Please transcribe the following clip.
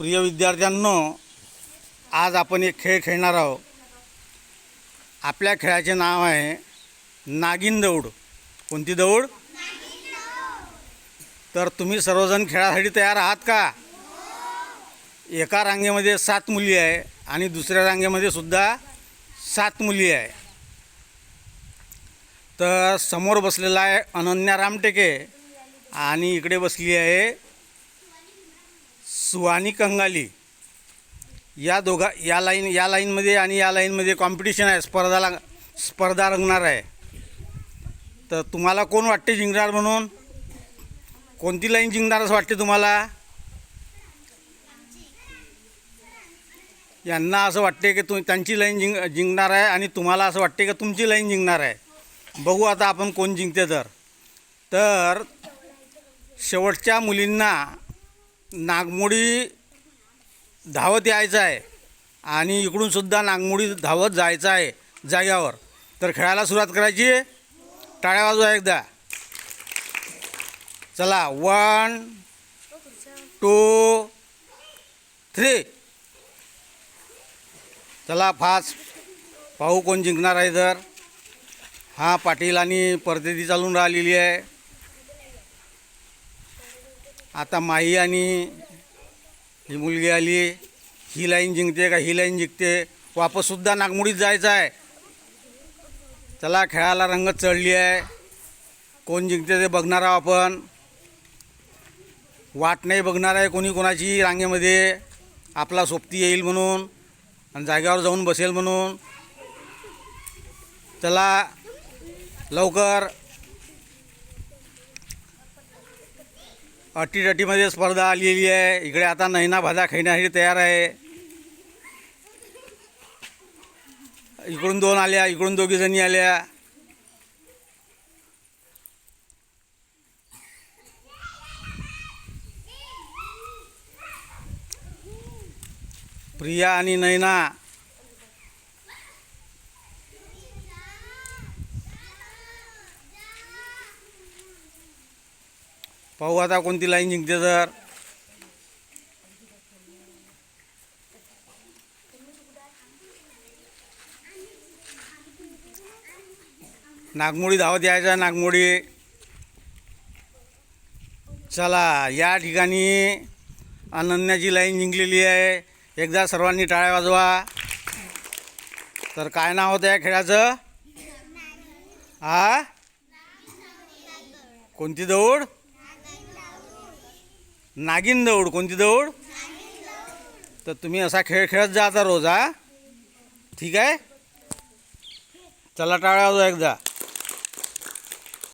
प्रिय विद्यार्थ्यांनो आज आपण एक खेळ खेळणार आहोत. आपल्या खेळाचे नाव आहे नागिन दौड. कोणती दौड? तर तुम्ही सर्वजण खेळासाठी तयार आहात का? एका रांगेमध्ये सात मुली आहे आणि दुसऱ्या रांगेमध्ये सुद्धा सात मुली आहे. तर समोर बसलेला आहे अनन्या रामटेके आणि इकडे बसली आहे सुहानी कंगाली. या दोघा या लाईन या लाईनमध्ये आणि या लाईनमध्ये कॉम्पिटिशन आहे. स्पर्धाला स्पर्धा रंगणार आहे. तर तुम्हाला कोण वाटते जिंकणार म्हणून? कोणती लाईन जिंकणार असं वाटते तुम्हाला? यांना असं वाटते की तु त्यांची लाईन जिंक जिंकणार आहे आणि तुम्हाला असं वाटते की तुमची लाईन जिंकणार आहे. बघू आता आपण कोण जिंकते तर. तर शेवटच्या मुलींना नागमोडी धावत यायचं आहे. आणि इकडूनसुद्धा नागमोडी धावत जायचं आहे जाग्यावर तर खेळायला सुरुवात करायची. टाळ्या वाजवा एकदा. चला वन टू थ्री. चला फास्ट. पाहू कोण जिंकणार आहे तर हा पाटील आणि परदेती चालून राहिलेली आहे. आता माही आणि ही मुलगी आली ही लाईन जिंकते का? ही लाईन जिंकते. वापससुद्धा नागमुडीत जायचं आहे. चला खेळाला रंगत चढली आहे. कोण जिंकते ते बघणार आहोत आपण. वाट नाही बघणार आहे कोणी कोणाची रांगेमध्ये. आपला सोबती येईल म्हणून आणि जागेवर जाऊन बसेल म्हणून. चला लवकर. अटीटटीमध्ये स्पर्धा आलेली आहे. इकडे आता नैना भाजा खेळण्यासाठी तयार आहे. इकडून दोन आल्या इकडून दोघी जणी आल्या. प्रिया आणि नैना. पाहू आता कोणती लाईन जिंकते तर. नागमोडी धावत यायचा नागमोडी. चला या ठिकाणी अनन्याची लाईन जिंकलेली आहे. एकदा सर्वांनी टाळ्या वाजवा. तर काय नाव होतं या खेळाचं? आ? कोणती दौड? नागिन दौड कोणती दौड? तर तुम्ही असा खेळ खेळत जा आता रोज हा. ठीक आहे? चला टाळा जाऊ एकदा.